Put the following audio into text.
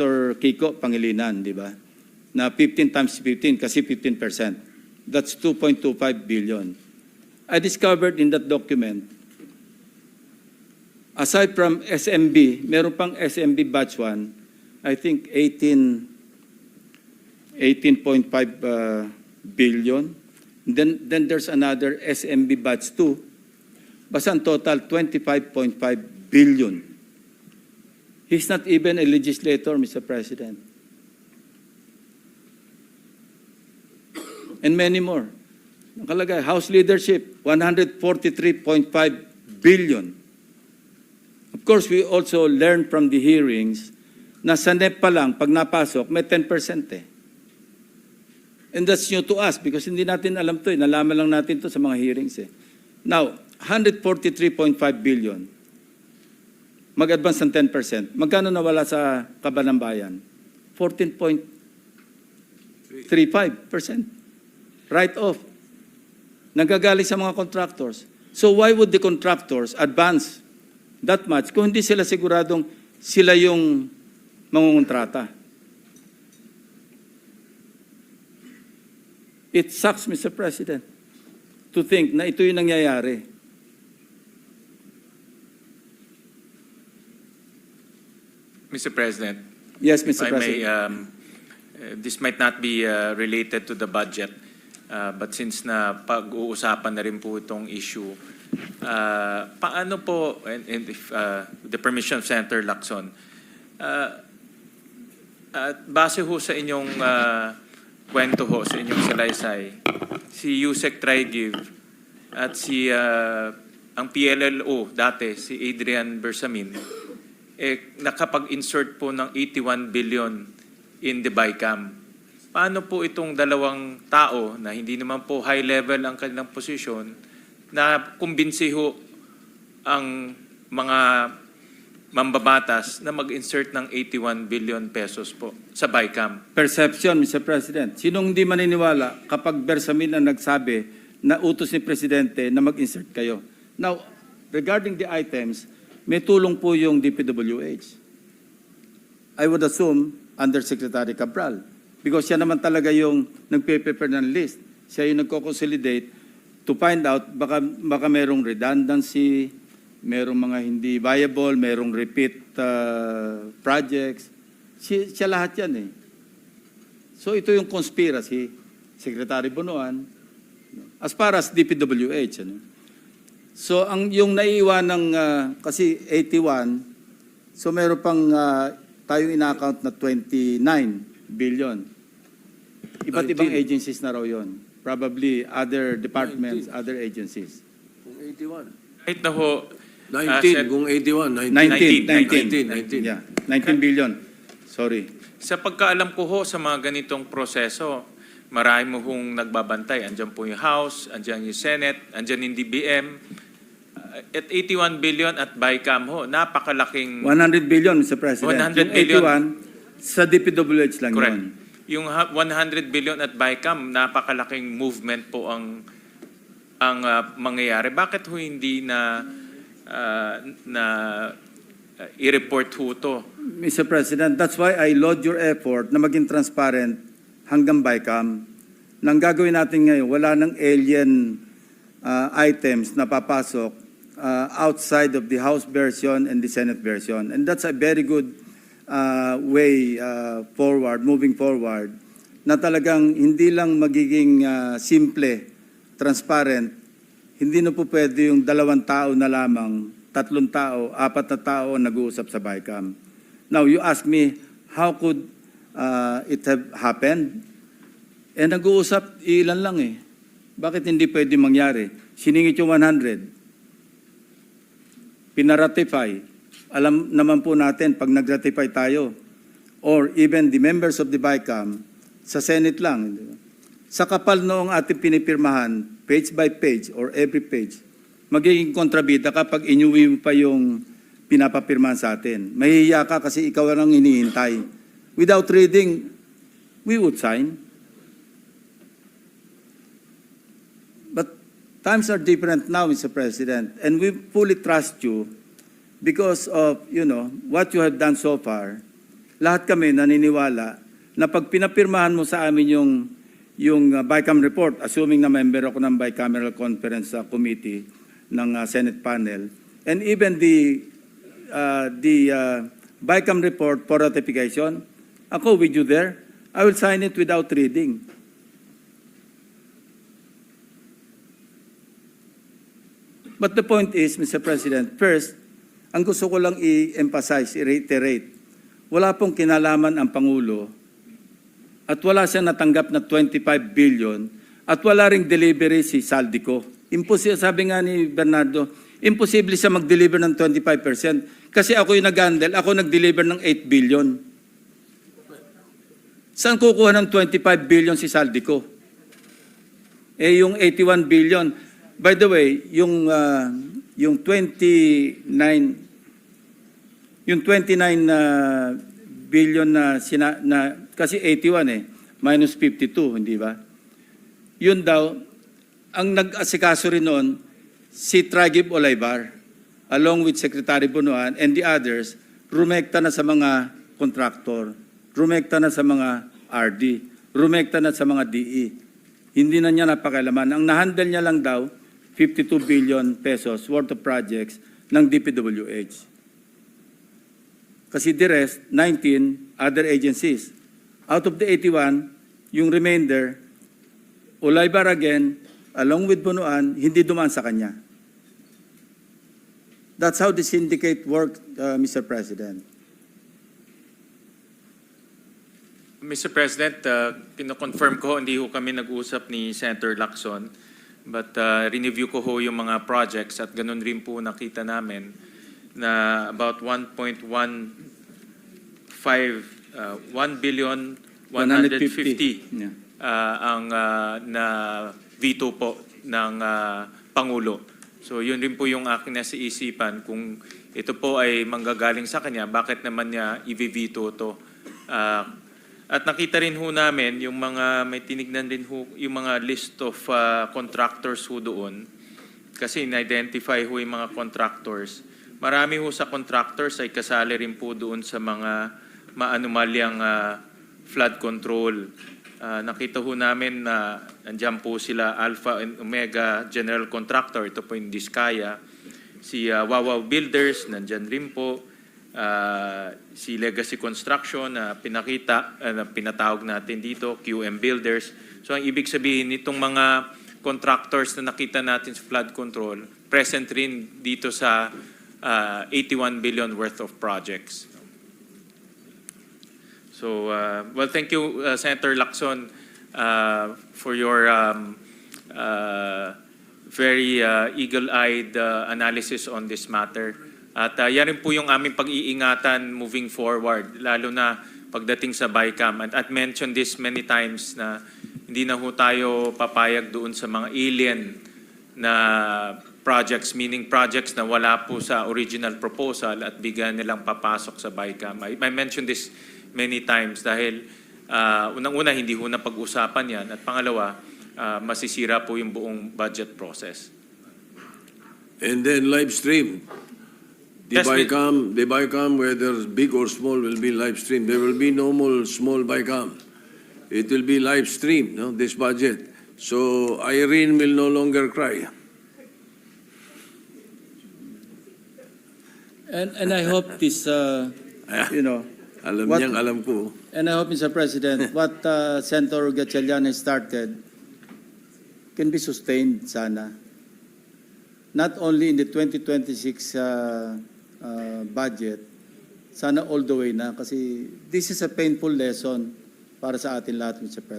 Senator Kiko Pangilinan, di ba? Na 15 times 15 kasi 15%. That's 2.25 billion. I discovered in that document, aside from SMB, meron pang SMB batch 1, I think 18, 18.5 uh, billion. Then, then there's another SMB batch 2. Basta total, 25.5 billion. He's not even a legislator, Mr. President. And many more. Nakalagay, House leadership, 143.5 billion. Of course, we also learned from the hearings na sa NEP pa lang, pag napasok, may 10% eh. And that's new to us because hindi natin alam to eh. Nalaman lang natin to sa mga hearings eh. Now, 143.5 billion. Mag-advance ng 10%. Magkano nawala sa kaban ng bayan? 14.35%. Right off. Nagagaling sa mga contractors. So why would the contractors advance that much kung hindi sila siguradong sila yung mangungontrata? It sucks, Mr. President, to think na ito yung nangyayari. Mr. President, Yes, if Mr. I may, President. um, uh, this might not be uh, related to the budget, uh, but since na pag-uusapan na rin po itong issue, uh, paano po, and, and if, uh, the permission of Senator Lacson, uh, at base ho sa inyong uh, kwento ho, sa inyong salaysay, si Yusek Trigiv at si uh, ang PLLO dati, si Adrian Bersamin, eh, nakapag-insert po ng 81 billion in the BICAM. Paano po itong dalawang tao na hindi naman po high level ang kanilang posisyon na kumbinsi ho ang mga mambabatas na mag-insert ng 81 billion pesos po sa BICAM? Perception, Mr. President. Sinong hindi maniniwala kapag Bersamin ang nagsabi na utos ni Presidente na mag-insert kayo? Now, regarding the items, may tulong po yung DPWH. I would assume Undersecretary Cabral because siya naman talaga yung nagpe-prepare ng list. Siya yung nagko-consolidate to find out baka, baka merong redundancy, merong mga hindi viable, merong repeat uh, projects. Siya, siya lahat yan eh. So ito yung conspiracy, Secretary Bonoan, as far as DPWH. Ano? So ang yung naiiwan ng ah, kasi 81, so meron pang ah, tayong ina-account na 29 billion. Iba't ibang 19. agencies na raw yon. Probably other departments, other agencies. Kung 81. Kahit na ho, 19, Ah, Sen- kung 81, 19, 19, 19, 19. Yeah, 19 billion. Sorry. Sa pagkaalam ko ho sa mga ganitong proseso, marami mo hong nagbabantay. Andyan po yung House, andyan yung Senate, andyan yung DBM. At 81 billion at BICAM ho, napakalaking... 100 billion, Mr. President. 100 yung billion. 81, sa DPWH lang Correct. yun. Yung ha- 100 billion at BICAM, napakalaking movement po ang ang uh, mangyayari. Bakit ho hindi na uh, na uh, i-report ho to? Mr. President, that's why I laud your effort na maging transparent hanggang BICAM. Nang gagawin natin ngayon, wala ng alien uh, items na papasok uh, outside of the House version and the Senate version. And that's a very good uh, way uh, forward, moving forward, na talagang hindi lang magiging uh, simple, transparent, hindi na po pwede yung dalawang tao na lamang, tatlong tao, apat na tao nag-uusap sa BICAM. Now, you ask me, how could uh, it have happened? Eh, nag-uusap, ilan lang eh. Bakit hindi pwede mangyari? Siningit yung 100. Pinaratify. Alam naman po natin, pag nag-ratify tayo, or even the members of the BICAM, sa Senate lang. Sa kapal noong ating pinipirmahan, page by page or every page, magiging kontrabida kapag inuwi mo pa yung pinapapirmahan sa atin. Mahihiya ka kasi ikaw lang hinihintay. Without reading, we would sign. Times are different now, Mr. President, and we fully trust you because of, you know, what you have done so far. lahat kami naniniwala na pag pinapirmahan mo sa amin yung yung uh, BICAM report, assuming na member ako ng bicameral conference uh, committee ng uh, Senate panel, and even the uh, the uh, BICAM report for ratification, ako with you there, I will sign it without reading. But the point is, Mr. President, first, ang gusto ko lang i-emphasize, i-reiterate, wala pong kinalaman ang Pangulo at wala siyang natanggap na 25 billion at wala ring delivery si Saldico. Imposible, sabi nga ni Bernardo, imposible siya mag-deliver ng 25% kasi ako yung nag-handle, ako nag-deliver ng 8 billion. Saan kukuha ng 25 billion si Saldico? Eh yung 81 billion. By the way, yung ah, yung 29 yung 29 na billion na sina, na kasi 81 eh minus 52, hindi ba? Yun daw ang nag-asikaso rin noon si Tragib Olaybar along with Secretary Bunuan and the others rumekta na sa mga kontraktor, rumekta na sa mga RD, rumekta na sa mga DE. Hindi na niya napakailaman. Ang nahandle niya lang daw, 52 billion pesos worth of projects ng DPWH. Kasi the rest, 19 other agencies. Out of the 81, yung remainder, Olaybar again, along with Bunuan, hindi dumaan sa kanya. That's how the syndicate worked, uh, Mr. President. Mr. President, uh, kino-confirm ko, hindi ho kami nag-usap ni Senator Lacson. But uh, review ko ho yung mga projects at ganun rin po nakita namin na about 1.15, uh, 1 billion 150 Yeah. uh, ang uh, na veto po ng uh, Pangulo. So yun rin po yung aking nasa isipan kung ito po ay manggagaling sa kanya, bakit naman niya i-veto to? Uh, at nakita rin ho namin yung mga may tinignan din ho yung mga list of uh, contractors ho doon kasi in-identify ho yung mga contractors. Marami ho sa contractors ay kasali rin po doon sa mga maanumalyang ah, flood control. Ah, nakita ho namin na nandiyan po sila Alpha and Omega General Contractor, ito po yung Diskaya. Si ah, Wawaw Builders, nandyan rin po. Ah, si Legacy Construction na pinakita, ah, na pinatawag natin dito, QM Builders. So ang ibig sabihin nitong mga contractors na nakita natin sa flood control, present rin dito sa ah, 81 billion worth of projects. So, uh, well, thank you, uh, Senator Lacson, uh, for your um, uh, very uh, eagle-eyed uh, analysis on this matter. At uh, yan rin po yung aming pag-iingatan moving forward, lalo na pagdating sa BICAM. At, at mentioned this many times na hindi na ho tayo papayag doon sa mga alien na projects, meaning projects na wala po sa original proposal at bigyan nilang papasok sa BICAM. I, I mentioned this many times dahil uh, unang-una hindi ho na pag-usapan yan at pangalawa, uh, masisira po yung buong budget process. And then live stream. The Yes, we- BICAM, the BICAM, whether big or small, will be live stream. There will be no more small BICAM. It will be live stream, no, this budget. So Irene will no longer cry. And, and I hope this, uh, you know, Alam What- niyang alam ko. And I hope, Mr. President, what uh, Senator Gatchalian has started can be sustained sana. Not only in the 2026 uh, uh, budget, sana all the way na kasi this is a painful lesson para sa atin lahat, Mr. President.